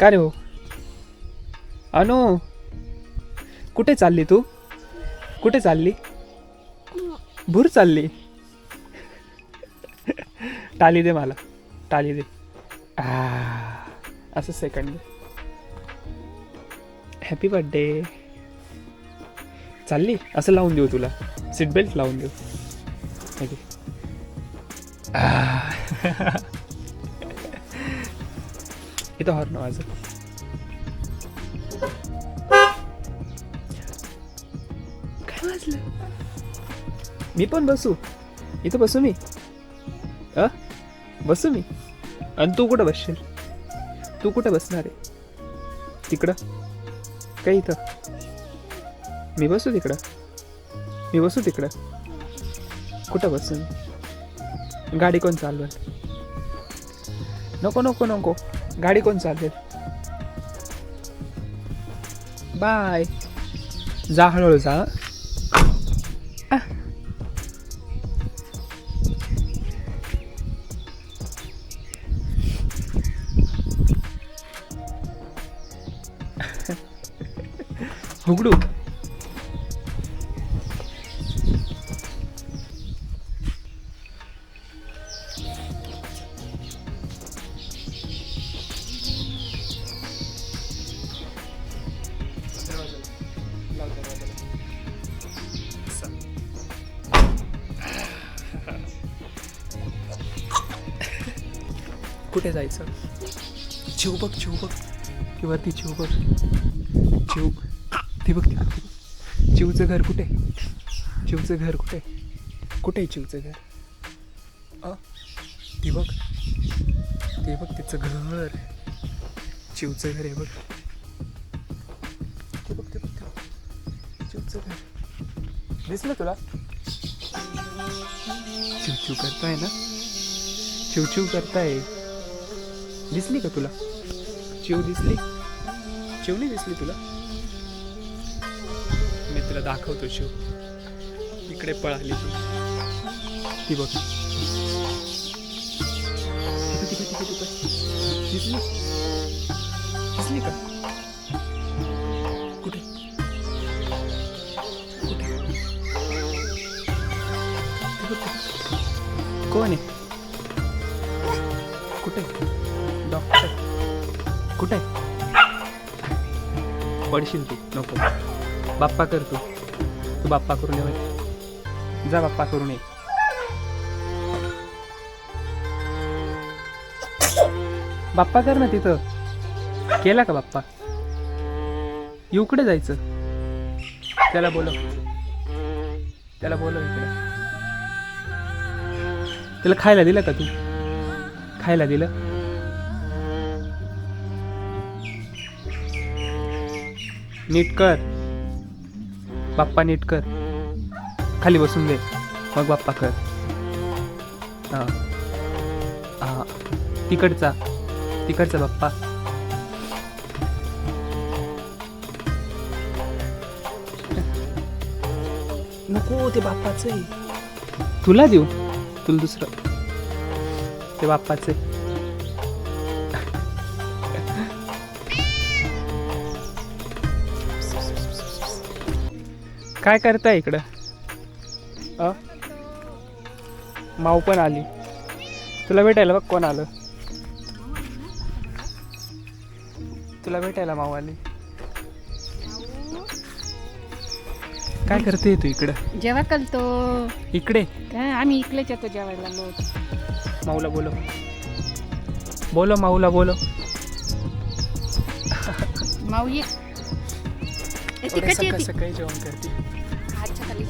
का रे हो? अनु कुठे चालली तू? कुठे चालली? भूर चालली? टाली दे मला टाली दे. आ, असं सेकंड हॅपी बर्थडे चालली? असं लावून देऊ तुला. सीट बेल्ट लावून देऊ. हे इथं हॉर्न माझं काय वाजलं मी पण बसू इथं बसू मी अ बसू मी आणि तू कुठं बसशील तू कुठं बसणार आहे तिकडं काय इथं मी बसू तिकडं मी बसू तिकडं कुठं बसू मी गाडी कोण चालवेल नको नको नको गाडी कोण चालते? बाय. जा हळूहळू जा. उघडू कुठे जायचं? चिव बघ चिव बघ. ती वरती चिव बघ. चिव ती बघ ती चिवचं घर कुठे? चिवचं घर कुठे? कुठे आहे चिवचं घर? अ? ती बघ. ते बघ तिचं घर. चिवचं घर आहे बघ. ते बघ ते बघ चिवचं घर. दिसलं तुला? चिवचिव चिव करताय ना? चिवचिव करताय. दिसली का तुला? चिव दिसली? चिव नाही दिसली तुला? मी तुला दाखवतो शिव इकडे पळाली ती. ती बघ. दिसली? दिसली का? कुठे? कुठे? कोण आहे? कुठे? डॉक्टर. कुठे? पडशील तू. नको. बाप्पा कर तू. तू बाप्पा करून ये जा बाप्पा करून ये. बाप्पा कर ना तिथं. केला का बाप्पा? इकडे जायचं? त्याला बोलव. त्याला बोलव इकडे. त्याला खायला दिलं का तू? खायला दिलं? नीट कर. बाप्पा नीट कर. खाली बसून दे. मग बाप्पा कर. हां. हां. तिकडचा तिकडचा बाप्पा. नको ते बाप्पाचं. तुला देऊ. तुला दुसरं. ते बाप्पाचे. काय करताय इकडं? अ? माऊ पण आली. तुला भेटायला बघ कोण आलं. तुला भेटायला माऊ आली. काय करते तू इकडं? जेव्हा कलतो. इकडे? काय आम्ही इकडेच येतो जेवायला माऊला बोलो बोलो माऊला बोलो माऊ ये. कशी सकाळ येते सकाळी जेवण करते आजच्या खाली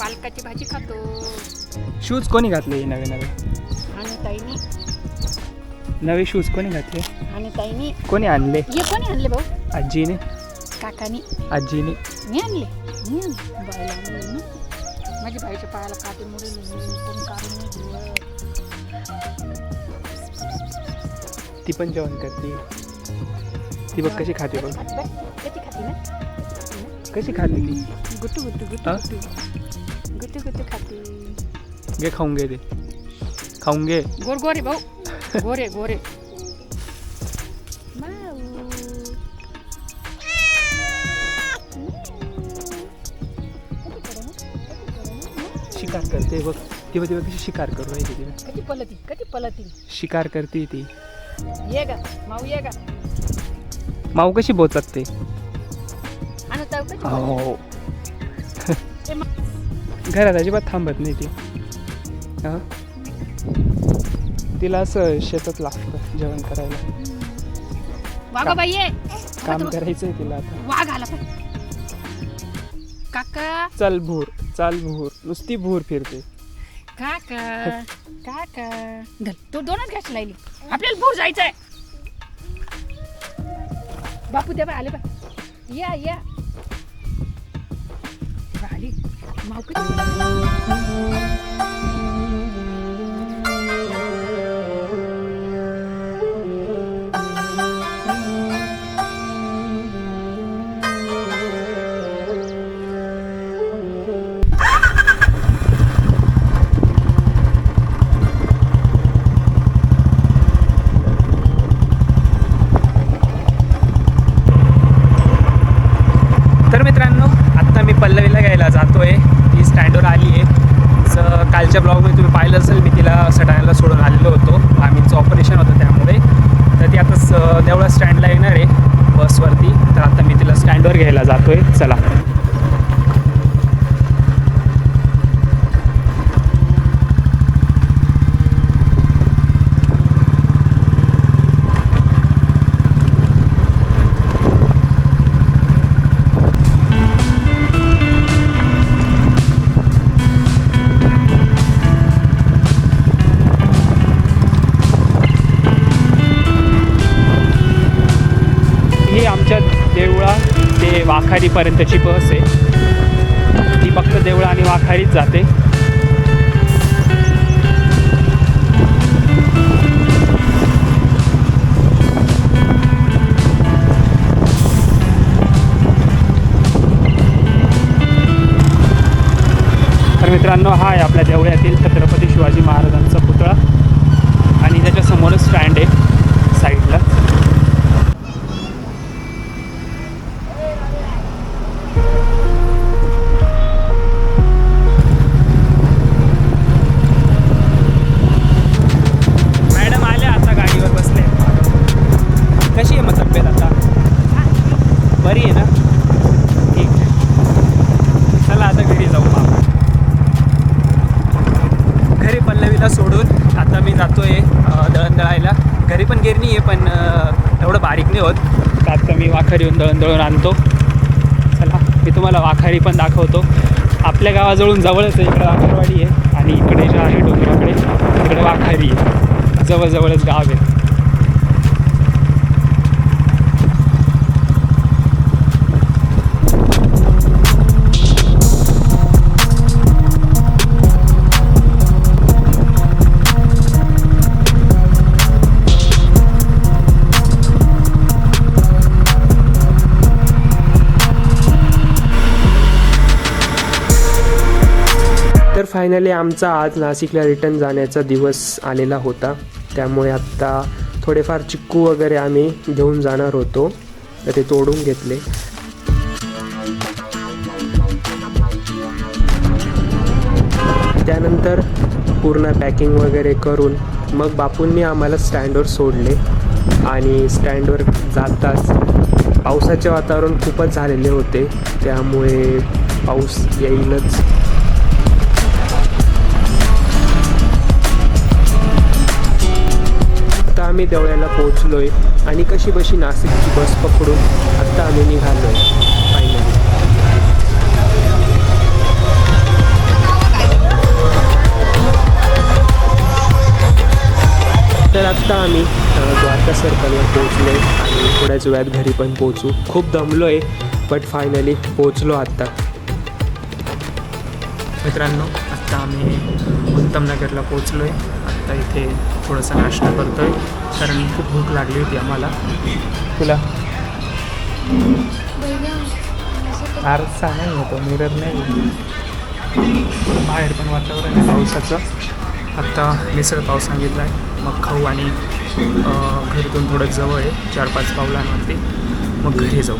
पालकाची भाजी खातो शूज कोणी घातले हे नवे नवे आणि ताईनी नवे शूज कोणी घातले आणि ताईनी कोणी आणले ये कोणी आणले भाऊ आजीने काकानी आजीने मी आणले मी आणले बायला आणले ना माझ्या भाईच्या पायाला काटे मुळे पण काढून नाही दिलं. ती पण जेवण करते ती बघ कशी खाते बघ. कशी खाते ती? गुट्टू गुट्टू गुट्टू गुट्टू गुट्टू खाते. घे खाऊन घे ते. खाऊन घे. गोर गोरे भाऊ. गोरे गोरे शिकार करते बघ. तेव्हा तेव्हा कशी शिकार करू माहिती कधी पलती कधी पलती. शिकार करते ती. ये गा माऊ ये गा. माऊ कशी ते कधी हो. मा- घरात अजिबात थांबत नाही ती. हा? तिला असं शेतात लागतं जेवण करायला. बाई काम करायचंय तिला आता. काका. चल भूर चाल भूर. नुसती भूर फिरते. काका. काका. तू दोनच घ्यायची लागली आपल्याला भूर जायचंय. बापू द्या आले बाय या या. आली. मावकी तिला स्टँडवर घ्यायला जातोय. चला. वाखारीपर्यंतची बस आहे. ती फक्त देवळं आणि वाखारीच जाते. तर मित्रांनो हा आहे आपल्या देवळ्यातील छत्रपती शिवाजी महाराजांचा पुतळा. आणि त्याच्यासमोरच स्टँड आहे. आहोत. होत आता मी वाखारी दळण दळून आणतो. चला मी तुम्हाला वाखारी पण दाखवतो. आपल्या गावाजवळून जवळच आहे इकडं वाखरवाडी आहे आणि इकडे जे आहे डोंगराकडे तिकडे वाखारी आहे. जवळजवळच गाव आहे. फायनली आमचा आज नाशिकला रिटर्न जाण्याचा दिवस आलेला होता. त्यामुळे आत्ता थोडेफार चिक्कू वगैरे आम्ही घेऊन जाणार होतो. तर ते तोडून घेतले. त्यानंतर पूर्ण पॅकिंग वगैरे करून मग बापूंनी आम्हाला स्टँडवर सोडले. आणि स्टँडवर जाताच पावसाचे वातावरण खूपच झालेले होते. त्यामुळे पाऊस येईलच. आम्ही देवळ्याला पोहोचलो आहे आणि कशी बशी नाशिकची बस पकडून आत्ता आम्ही निघालोय. फायनली तर आत्ता आम्ही द्वारका सर्कलवर पोहोचलो आहे आणि थोड्याच वेळात घरी पण पोहोचू. खूप दमलो आहे बट फायनली पोहोचलो आत्ता. मित्रांनो आत्ता आम्ही उत्तमनगरला पोहोचलो आहे आत्ता इथे थोडासा नाश्ता करतो आहे कारण खूप भूक लागली होती आम्हाला. तुला? फारसा नाही होतो मिरर नाही. बाहेर पण वातावरण आहे पावसाचं. आत्ता मिसळ पाव सांगितला आहे मग खाऊ आणि अं, घरातून थोडं जवळ आहे चार पाच पावलांवरती. मग घरी जाऊ.